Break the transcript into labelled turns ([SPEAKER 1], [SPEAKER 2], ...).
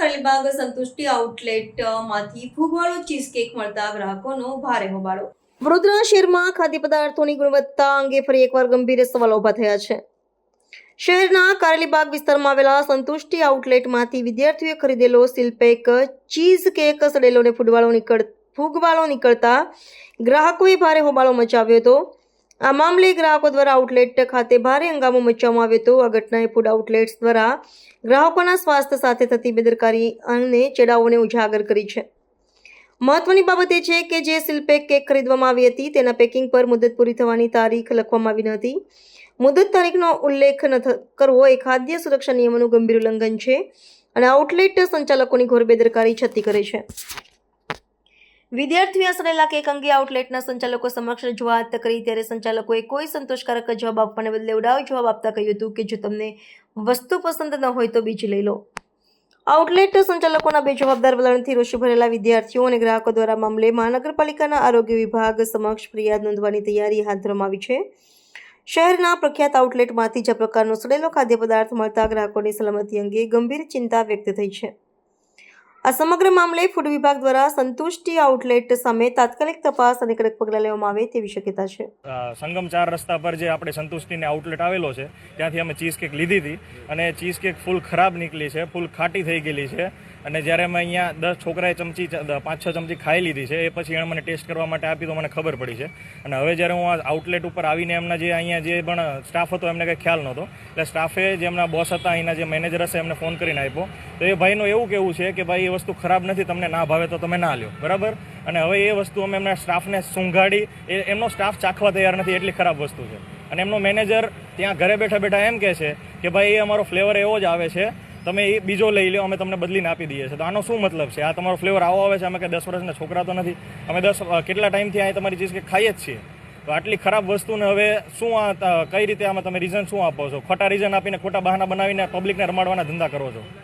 [SPEAKER 1] કારેલીબાગ સંતુષ્ટિ આઉટલેટમાંથી ફુગવાળો cheese cake મળતા ગ્રાહકોનો ભારે હોબાળો. વડોદરા શહેરમાં ખાદ્ય પદાર્થોની ગુણવત્તા અંગે ફરી એકવાર ગંભીર સવાલો ઊભા થયા છે. શહેરના કારેલીબાગ વિસ્તારમાં આવેલા સંતુષ્ટિ આઉટલેટમાંથી વિદ્યાર્થીઓએ ખરીદેલો સિલપેક ચીઝ કેક સડેલો ને ફૂડવાળો નીકળ ફૂગવાળો નીકળતા ગ્રાહકોએ ભારે હોબાળો મચાવ્યો હતો. આ મામલે ગ્રાહકો દ્વારા આઉટલેટ ખાતે ભારે હંગામો મચાવવામાં આવ્યો હતો. આ ઘટનાએ ફૂડ આઉટલેટ્સ દ્વારા ગ્રાહકોના સ્વાસ્થ્ય સાથે થતી બેદરકારી અને ચેડાઓને ઉજાગર કરી છે. મહત્વની બાબત એ છે કે જે સિલપેક કેક ખરીદવામાં આવી હતી, તેના પેકિંગ પર મુદત પૂરી થવાની તારીખ લખવામાં આવી ન હતી. મુદત તારીખનો ઉલ્લેખ ન કરવો એ ખાદ્ય સુરક્ષા નિયમોનું ગંભીર ઉલ્લંઘન છે અને આઉટલેટ સંચાલકોની ઘોર બેદરકારી છતી કરે છે. વિદ્યાર્થીઓએ સડેલા કેક અંગે આઉટલેટના સંચાલકો સમક્ષ રજૂઆત કરી ત્યારે સંચાલકોએ કોઈ સંતોષકારક જવાબ આપવાને બદલે ઉડાવ જવાબ આપતા કહ્યું હતું કે જો તમને વસ્તુ પસંદ ન હોય તો બીજી લઈ લો. આઉટલેટ સંચાલકોના બે જવાબદાર વલણથી રોષે ભરેલા વિદ્યાર્થીઓ અને ગ્રાહકો દ્વારા મામલે મહાનગરપાલિકાના આરોગ્ય વિભાગ સમક્ષ ફરિયાદ નોંધવાની તૈયારી હાથ ધરવામાં આવી છે. શહેરના પ્રખ્યાત આઉટલેટમાંથી જ પ્રકારનો સડેલો ખાદ્ય પદાર્થ મળતા ગ્રાહકોની સલામતી અંગે ગંભીર ચિંતા વ્યક્ત થઈ છે. આ સમગ્ર મામલે ફૂડ વિભાગ દ્વારા સંતુષ્ટિ આઉટલેટ સામે તાત્કાલિક તપાસ અને કડક પગલાં લેવામાં આવે તેવી શક્યતા છે.
[SPEAKER 2] સંગમ ચાર રસ્તા પર જે આપણે સંતુષ્ટિને આઉટલેટ આવેલો છે, ત્યાંથી અમે ચીઝ કેક લીધી હતી અને ચીઝ કેક ફૂલ ખરાબ નીકળી છે ફૂલ ખાટી થઈ ગયેલી છે. અને જ્યારે અમે અહીંયા દસ છોકરાએ ચમચી પાંચ, છ ચમચી ખાઈ લીધી છે, એ પછી એણે મને ટેસ્ટ કરવા માટે આપી તો મને ખબર પડી છે. અને હવે જ્યારે હું આ આઉટલેટ ઉપર આવીને એમના જે અહીંયા જે પણ સ્ટાફ હતો, એમને કંઈ ખ્યાલ નહોતો. એટલે સ્ટાફે જે એમના બોસ હતા, અહીંના જે મેનેજર હશે, એમને ફોન કરીને આપ્યો. તો એ ભાઈનું એવું કેવું છે કે, ભાઈ, એ વસ્તુ ખરાબ નથી, તમને ના ભાવે તો તમે ના લ્યો. બરાબર? અને હવે એ વસ્તુ અમે એમના સ્ટાફને સૂંઘાડી, એ, એમનો સ્ટાફ ચાખવા તૈયાર નથી, એટલી ખરાબ વસ્તુ છે. અને એમનો મેનેજર ત્યાં ઘરે બેઠા બેઠા એમ કહે છે કે, ભાઈ, એ અમારો ફ્લેવર એવો જ આવે છે તમે એ બીજો લઈ લો, અમે તમને બદલીને આપી દઈએ છીએ. તો આનો શું મતલબ છે? આ તમારો ફ્લેવર આવો આવે છે? અમે કે દસ વર્ષના છોકરા તો નથી. અમે દસ કેટલા ટાઈમથી અહીં તમારી ચીજ કે ખાઈએ જ છીએ? તો આટલી ખરાબ વસ્તુને હવે શું આ કઈ રીતે આમાં તમે રીઝન શું આપો છો? ખોટા રીઝન આપીને ખોટા બહાના બનાવીને પબ્લિકને રમાડવાના ધંધા કરો છો?